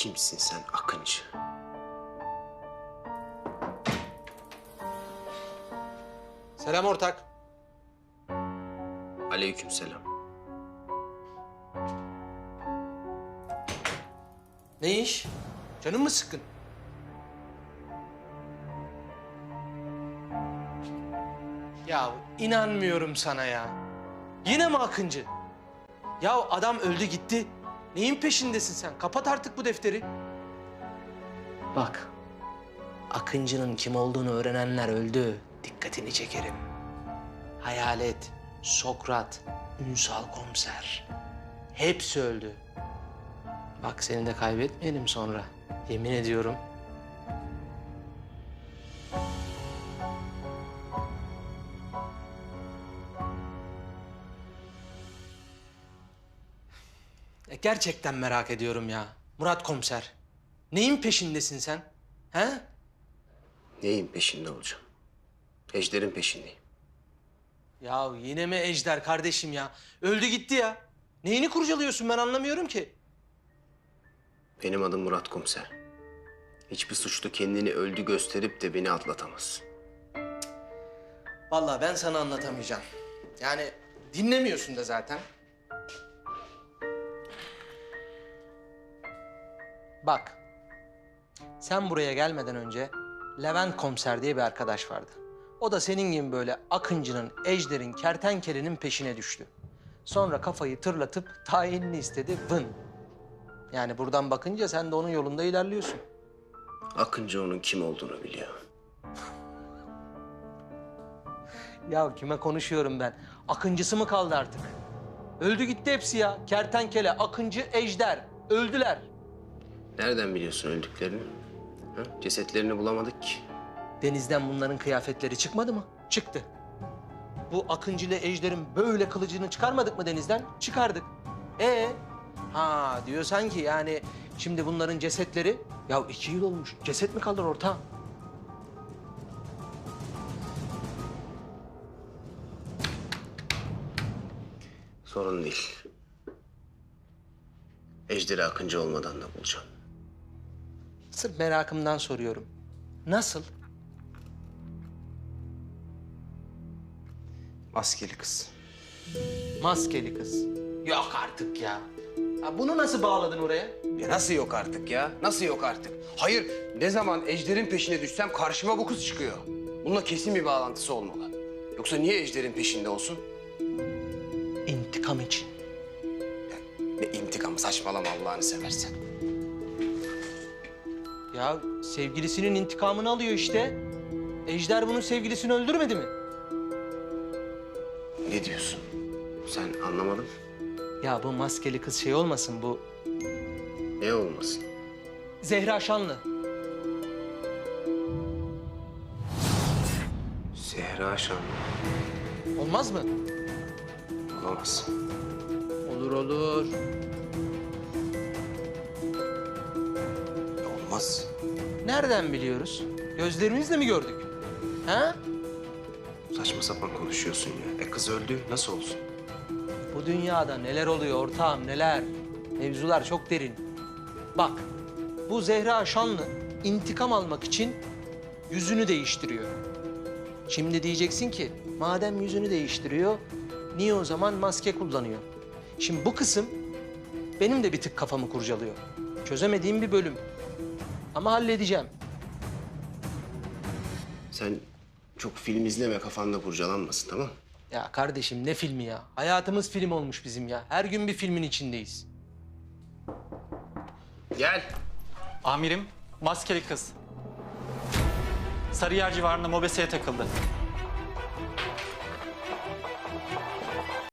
Kimsin sen Akıncı? Selam ortak. Aleykümselam. Ne iş? Canın mı sıkkın? Ya inanmıyorum sana ya. Yine mi Akıncı? Ya adam öldü gitti. Neyin peşindesin sen? Kapat artık bu defteri. Bak. Akıncı'nın kim olduğunu öğrenenler öldü. Dikkatini çekerim. Hayalet, Sokrat, Ünsal Komiser. Hepsi öldü. Bak seni de kaybetmeyelim sonra. Yemin ediyorum. Gerçekten merak ediyorum ya. Murat komiser. Neyin peşindesin sen? He? Neyin peşinde olacağım? Ejder'in peşindeyim. Ya yine mi Ejder kardeşim ya? Öldü gitti ya. Neyini kurcalıyorsun ben anlamıyorum ki. Benim adım Murat Komiser. Hiçbir suçlu kendini öldü gösterip de beni atlatamaz. Vallahi ben sana anlatamayacağım. Yani dinlemiyorsun da zaten. Bak. Sen buraya gelmeden önce Levent Komiser diye bir arkadaş vardı. O da senin gibi böyle Akıncı'nın, Ejder'in, Kertenkele'nin peşine düştü. Sonra kafayı tırlatıp tayinini istedi, vın. Yani buradan bakınca sen de onun yolunda ilerliyorsun. Akıncı onun kim olduğunu biliyor. Ya kime konuşuyorum ben? Akıncısı mı kaldı artık? Öldü gitti hepsi ya. Kertenkele, Akıncı, Ejder. Öldüler. Nereden biliyorsun öldüklerini? Ha? Cesetlerini bulamadık ki. Denizden bunların kıyafetleri çıkmadı mı? Çıktı. Bu Akıncı ile Ejder'in böyle kılıcını çıkarmadık mı denizden? Çıkardık. Ee, ha diyor sanki yani şimdi bunların cesetleri... Ya iki yıl olmuş. Ceset mi kalır ortağım? Sorun değil. Ejder'i Akıncı olmadan da bulacağım. Sırf merakımdan soruyorum. Nasıl? Maskeli kız. Maskeli kız. Yok artık ya. Ha, bunu nasıl bağladın oraya? Ya nasıl yok artık ya? Nasıl yok artık? Hayır, ne zaman Ejder'in peşine düşsem karşıma bu kız çıkıyor. Bununla kesin bir bağlantısı olmalı. Yoksa niye Ejder'in peşinde olsun? İntikam için. Ne intikamı saçmalama Allah'ını seversen. Ya sevgilisinin intikamını alıyor işte. Ejder bunun sevgilisini öldürmedi mi? Ne diyorsun? Sen anlamadın. Ya bu maskeli kız şey olmasın bu Ne olmasın? Zehra Şanlı. Zehra Şanlı. Olmaz mı? Olamaz. Olur olur. Olmaz. Nereden biliyoruz? Gözlerimizle mi gördük? Ha? Saçma sapan konuşuyorsun ya. E kız öldü. Nasıl olsun? Bu dünyada neler oluyor ortağım neler? Mevzular çok derin. Bak bu Zehra Şanlı intikam almak için yüzünü değiştiriyor. Şimdi diyeceksin ki madem yüzünü değiştiriyor niye o zaman maske kullanıyor? Şimdi bu kısım benim de bir tık kafamı kurcalıyor. Çözemediğim bir bölüm. Ama halledeceğim. Sen çok film izleme kafanda kurcalanmasın tamam Ya kardeşim ne filmi ya? Hayatımız film olmuş bizim ya. Her gün bir filmin içindeyiz. Gel. Amirim, maskeli kız. Sarıyer civarında mobeseye takıldı.